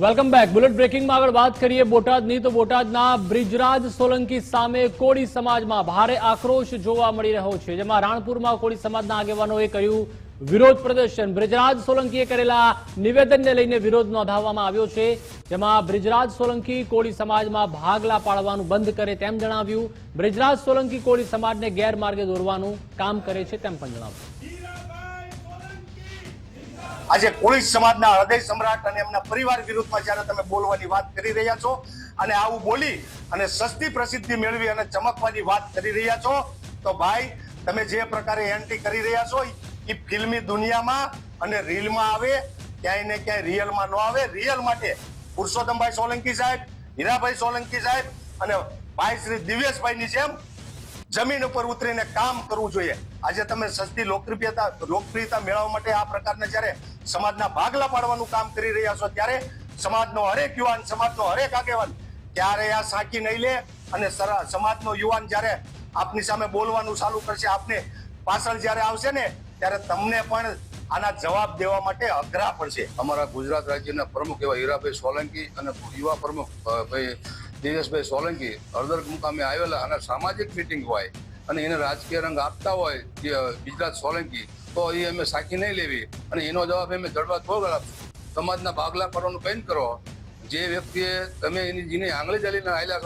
Welcome back bullet બ્રેકિંગમાં આગળ વાત કરીએ બોટાદની. તો બોટાદના બ્રિજરાજ સોલંકી સામે કોળી સમાજમાં ભારે આક્રોશ જોવા મળી રહ્યો છે. જેમાં રાણપુરમાં કોળી સમાજના આગેવાનોએ કર્યું વિરોધ પ્રદર્શન. બ્રિજરાજ સોલંકીએ કરેલા નિવેદનને લઈને વિરોધ નોંધાવવામાં આવ્યો છે. જેમાં બ્રિજરાજ સોલંકી કોળી સમાજમાં ભાગલા પાડવાનું બંધ કરે તેમ જણાવ્યું. બ્રિજરાજ સોલંકી કોળી સમાજને ગેરમાર્ગે દોરવાનું કામ કરે છે તેમ પણ જણાવ્યું. આજે કોળી સમાજના હૃદય સમ્રાટ અને એમના પરિવાર વિરુદ્ધમાં જ્યારે તમે બોલવાની વાત કરી રહ્યા છો અને આવું બોલી અને સસ્તી પ્રસિદ્ધિ મેળવી અને ચમકવાની વાત કરી રહ્યા છો, તો ભાઈ, તમે જે પ્રકારે એન્ટ્રી કરી રહ્યા છો એ ફિલ્મી દુનિયામાં અને રીલમાં આવે, ક્યાંય ને ક્યાંય રિયલમાં ન આવે. રિયલ માટે પુરુષોત્તમભાઈ સોલંકી સાહેબ, હીરાભાઈ સોલંકી સાહેબ અને ભાઈ શ્રી દિવ્યેશભાઈની જેમ જમીન ઉપર ઉતરીને કામ કરવું જોઈએ. આજે તમે સસ્તી લોકપ્રિયતા લોકપ્રિયતા મેળવવા માટે આ પ્રકારના જ્યારે સમાજના ભાગલા પાડવાનું કામ કરી રહ્યા છો ત્યારે સમાજનો હરેક યુવાન, સમાજનો હરેક આગેવાન ત્યારે આ સાંકી નહીં લે અને સમાજનો યુવાન જ્યારે આપની સામે બોલવાનું ચાલુ કરશે, આપને પાછળ જ્યારે આવશે ને, ત્યારે તમને પણ આના જવાબ દેવા માટે અઘરા પડશે. અમારા ગુજરાત રાજ્યના પ્રમુખ એવા હીરાભાઈ સોલંકી અને યુવા પ્રમુખ ભાઈ દિવેશભાઈ સોલંકી હળદર મુકામે આવેલા અને સામાજિક મિટિંગ હોય અને એને રાજકીય રંગ આપતા હોય ગુજરાત સોલંકી તો એ અમે સાખી નહીં લેવી. અને એનો જવાબ અમે જળવા થોડો આપશું સમાજના ભાગલા કરવાનું બંધ કરો. જે વ્યક્તિએ તમે એની જીને આંગળી ચાલીને આવેલા